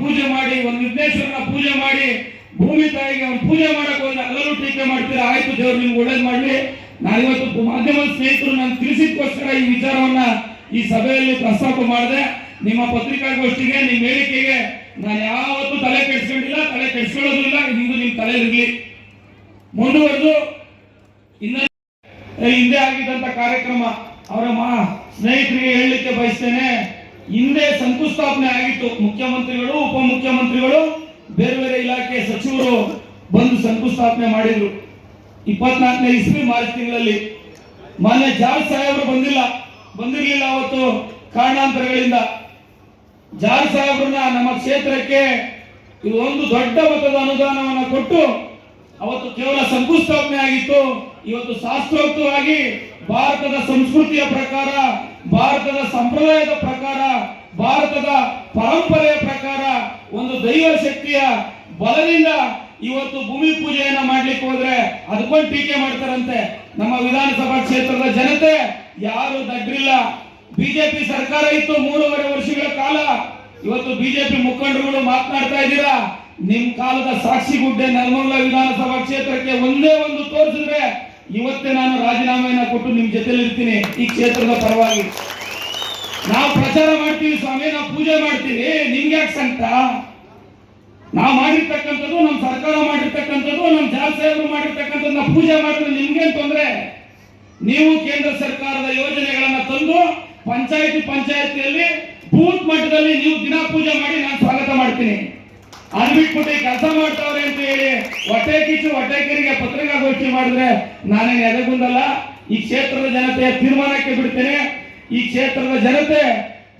ಪೂಜೆ ಮಾಡಿ, ಒಂದು ವಿಘ್ನೇಶ್ವರನ ಪೂಜೆ ಮಾಡಿ, ಭೂಮಿ ತಾಯಿಗೆ ಅವ್ನು ಪೂಜೆ ಮಾಡಕ್ ಹೋದ್ರೆ ಎಲ್ಲರೂ ಟೀಕೆ ಮಾಡ್ತೀರಾ? ಆಯ್ತು ದೇವ್ರು, ನಿಮ್ಗೆ ಒಳ್ಳೇದ್ ಮಾಡ್ಲಿ. ನಾನು ಇವತ್ತು ಮಾಧ್ಯಮದ ಸ್ನೇಹಿತರು ನಾನು ತಿಳಿಸಿದ್ಕೋಸ್ಕರ ಈ ವಿಚಾರವನ್ನ ಈ ಸಭೆಯಲ್ಲಿ ಪ್ರಸ್ತಾಪ ಮಾಡಿದೆ. ನಿಮ್ಮ ಪತ್ರಿಕಾಗೋಷ್ಠಿಗೆ, ನಿಮ್ಮ ಹೇಳಿಕೆಗೆ ನಾನು ಯಾವತ್ತೂ ತಲೆ ಕೆಡಿಸ್ಕೊಂಡಿಲ್ಲ, ತಲೆ ಕೆಡಿಸ್ಕೊಳ್ಳೋದಿಲ್ಲ ಇದು ನಿಮ್ ಇರಲಿ ಮುಂದುವರೆದು, ಇನ್ನ ಹಿಂದೆ ಆಗಿದ್ದಂತ ಕಾರ್ಯಕ್ರಮ, ಅವರ ಮಾ ಸ್ನೇಹಿತರಿಗೆ ಹೇಳಲಿಕ್ಕೆ ಬಯಸ್ತೇನೆ. ಹಿಂದೆ ಶಂಕುಸ್ಥಾಪನೆ ಆಗಿತ್ತು. ಮುಖ್ಯಮಂತ್ರಿಗಳು, ಉಪಮುಖ್ಯಮಂತ್ರಿಗಳು, ಬೇರೆ ಬೇರೆ ಇಲಾಖೆ ಸಚಿವರು ಬಂದು ಶಂಕುಸ್ಥಾಪನೆ ಮಾಡಿದ್ರು. ಇಪ್ಪತ್ನಾಲ್ಕನೇ ಇಸ್ವಿ ಮಾರ್ಚ್ ತಿಂಗಳಲ್ಲಿ. ಮಾನ್ಯ ಜಾರ್ಜ್ ಸಾಹೇಬರು ಬಂದಿಲ್ಲ. ಬಂದಿರಲಿಲ್ಲ ಅವತ್ತು ಕಾರಣಾಂತರಗಳಿಂದ. ಜಾರ್ಜ್ ಸಾಹೇಬ್ರನ್ನ ನಮ್ಮ ಕ್ಷೇತ್ರಕ್ಕೆ ಇದು ಒಂದು ದೊಡ್ಡ ಮೊತ್ತದ ಅನುದಾನವನ್ನು ಕೊಟ್ಟು ಅವತ್ತು ಕೇವಲ ಶಂಕುಸ್ಥಾಪನೆ ಆಗಿತ್ತು. ಇವತ್ತು ಶಾಸ್ತ್ರೋಕ್ತವಾಗಿ ಭಾರತದ ಸಂಸ್ಕೃತಿಯ ಪ್ರಕಾರ, ಭಾರತದ ಸಂಪ್ರದಾಯದ ಪ್ರಕಾರ, ಭಾರತದ ಪರಂಪರೆಯ ಪ್ರಕಾರ ಒಂದು ದೈವ ಶಕ್ತಿಯ ಬಲದಿಂದ ಇವತ್ತು ಭೂಮಿ ಪೂಜೆಯನ್ನ ಮಾಡ್ಲಿಕ್ಕೆ ಹೋದ್ರೆ ಅದಕ್ಕೊಂದು ಟೀಕೆ ಮಾಡ್ತಾರಂತೆ. ನಮ್ಮ ವಿಧಾನಸಭಾ ಕ್ಷೇತ್ರದ ಜನತೆ ಯಾರು ದಡ್ರಿಲ್ಲ. ಬಿಜೆಪಿ ಸರ್ಕಾರ ಇತ್ತು ಮೂರುವರೆ ವರ್ಷಗಳ ಕಾಲ. ಇವತ್ತು ಬಿಜೆಪಿ ಮುಖಂಡರುಗಳು ಮಾತನಾಡ್ತಾ ಇದ್ದೀರಾ? ನಿಮ್ ಕಾಲದ ಸಾಕ್ಷಿ ಗುಡ್ಡೆ ನಲ್ಮಂಗ್ಲ ವಿಧಾನಸಭಾ ಕ್ಷೇತ್ರಕ್ಕೆ ಒಂದೇ ಒಂದು ತೋರಿಸಿದ್ರೆ ಇವತ್ತೇ ನಾನು ರಾಜೀನಾಮೆಯನ್ನ ಕೊಟ್ಟು ನಿಮ್ ಜೊತೆಲಿ ಇರ್ತೀನಿ ಈ ಕ್ಷೇತ್ರದ ಪರವಾಗಿ. ನಾವು ಪ್ರಚಾರ ಮಾಡ್ತೀವಿ ಸ್ವಾಮಿ, ನಾವು ಪೂಜೆ ಮಾಡ್ತೀವಿ. ನಿಮ್ಗೆ ಯಾಕೆ ಸಂಕಟ? ನಾವು ಮಾಡಿರ್ತಕ್ಕಂಥದ್ದು ನಮ್ಮ ಸರ್ಕಾರ ಮಾಡಿರ್ತಕ್ಕಂಥದ್ದು ನಮ್ಮ ಜಾರ್ ಸಾಹೇಬರು ಮಾಡಿರ್ತಕ್ಕಂಥದ್ದು ನಾವು ಪೂಜೆ ಮಾಡಿದ್ರೆ ನಿಮ್ಗೇನು ತೊಂದ್ರೆ? ನೀವು ಕೇಂದ್ರ ಸರ್ಕಾರದ ಯೋಜನೆಗಳನ್ನ ತಂದು ಪಂಚಾಯತಿ ಪಂಚಾಯತಿಯಲ್ಲಿ ಬೂತ್ ಮಟ್ಟದಲ್ಲಿ ನೀವು ದಿನ ಪೂಜೆ ಮಾಡಿ ನಾನು ಸ್ವಾಗತ ಮಾಡ್ತೀನಿ. ಅನ್ಬಿಟ್ಬಿಟ್ಟು ಕೆಲಸ ಮಾಡ್ತಾವ್ರೆ ಅಂತ ಹೇಳಿ ಹೊಟ್ಟೆ ಕಿಚ್ಚು, ಹೊಟ್ಟೆ ಪತ್ರಿಕಾಗೋಷ್ಠಿ ಮಾಡಿದ್ರೆ ನಾನೇನು ಎದಗುಂದಲ್ಲ ಈ ಕ್ಷೇತ್ರದ ಜನತೆಯ ತೀರ್ಮಾನಕ್ಕೆ ಬಿಡ್ತೇನೆ. ಈ ಕ್ಷೇತ್ರದ ಜನತೆ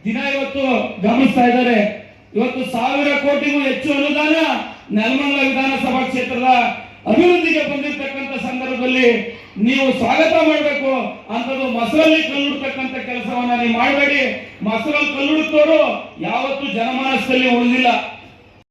ದಿನ ಇವತ್ತು ಗಮನಿಸ್ತಾ ಇದ್ದಾರೆ. ಇವತ್ತು ಸಾವಿರ ಕೋಟಿಗೂ ಹೆಚ್ಚು ಅನುದಾನ ನೆಲಮಂಗಲ ವಿಧಾನಸಭಾ ಕ್ಷೇತ್ರದ ಅಭಿವೃದ್ಧಿಗೆ ಬಂದಿರತಕ್ಕಂತ ಸಂದರ್ಭದಲ್ಲಿ ನೀವು ಸ್ವಾಗತ ಮಾಡಬೇಕು ಅಂತದ್ದು ಮಸರಲ್ಲಿ ಕಲ್ಲುಡ್ತಕ್ಕಂತ ಕೆಲಸವನ್ನ ನೀವು ಮಾಡಬೇಡಿ. ಮಸರಲ್ಲಿ ಕಲ್ಲುಡುತ್ತವರು ಯಾವತ್ತೂ ಜನಮಾನಸದಲ್ಲಿ ಉಳಿದಿಲ್ಲ.